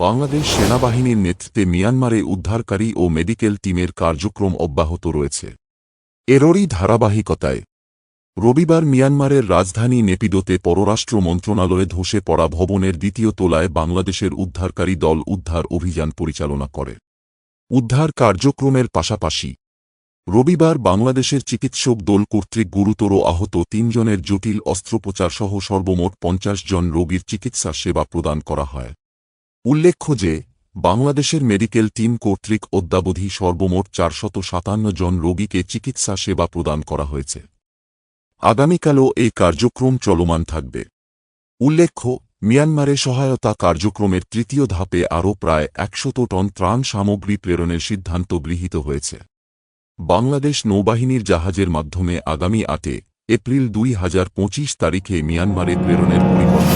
বাংলাদেশ সেনাবাহিনীর নেতৃত্বে মিয়ানমারে উদ্ধারকারী ও মেডিকেল টিমের কার্যক্রম অব্যাহত রয়েছে। এরই ধারাবাহিকতায়। রবিবার মিয়ানমারের রাজধানী নেপিডোতে পররাষ্ট্র মন্ত্রণালয়ে ধসে পড়া ভবনের দ্বিতীয় তোলায় বাংলাদেশের উদ্ধারকারী দল উদ্ধার অভিযান পরিচালনা করে। উদ্ধার কার্যক্রমের পাশাপাশি, রবিবার বাংলাদেশের চিকিৎসক দল কর্তৃক গুরুতর আহত তিনজনের জটিল অস্ত্রোপচারসহ সর্বমোট পঞ্চাশ জন রোগীর চিকিৎসা সেবা প্রদান করা হয়। উল্লেখ্য যে, বাংলাদেশের মেডিকেল টিম কর্তৃক অদ্যাবধি সর্বমোট চারশত সাতান্ন জন রোগীকে চিকিৎসা সেবা প্রদান করা হয়েছে। আগামীকালও এই কার্যক্রম চলমান থাকবে। উল্লেখ্য, মিয়ানমারে সহায়তা কার্যক্রমের তৃতীয় ধাপে আরও প্রায় একশত টন ত্রাণ সামগ্রী প্রেরণের সিদ্ধান্ত গৃহীত হয়েছে। বাংলাদেশ নৌবাহিনীর জাহাজের মাধ্যমে আগামী আটে এপ্রিল দুই হাজার পঁচিশ তারিখে মিয়ানমারে প্রেরণের পরিকল্পনা